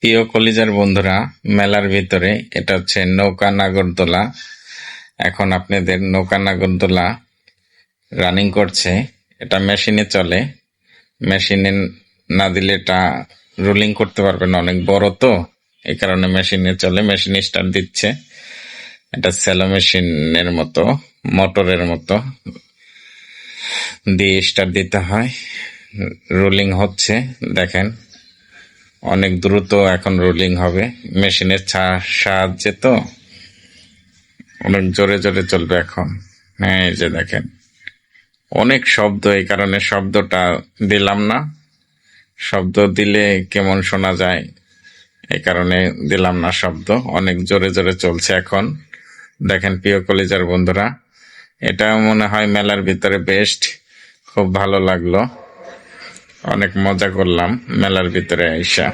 প্রিয় কলিজার বন্ধুরা, মেলার ভিতরে এটা হচ্ছে নৌকা নাগরদোলা। এখন আপনাদের নৌকা নাগরদোলা রানিং করছে। এটা মেশিনে চলে। মেশিনে না দিলে এটা রুলিং করতে পারবেন অনেক বড় তো, এই কারণে মেশিনে চলে। মেশিন স্টার্ট দিচ্ছে। এটা সেলো মেশিনের মতো মোটরের মতো দিয়ে স্টার্ট দিতে হয়। রুলিং হচ্ছে, দেখেন। অনেক দ্রুত এখন রোলিং হবে। মেশিনের সাহায্যে তো অনেক জোরে জোরে চলবে এখন। হ্যাঁ এই যে দেখেন। অনেক শব্দ, এই কারণে শব্দটা দিলাম না। শব্দ দিলে কেমন শোনা যায়, এই কারণে দিলাম না শব্দ। অনেক জোরে জোরে চলছে এখন। দেখেন, প্রিয় কলেজার বন্ধুরা, এটা মনে হয় মেলার ভিতরে বেস্ট খুব ভালো লাগল। অনেক মজা করলাম মেলার ভিতরে আইসা।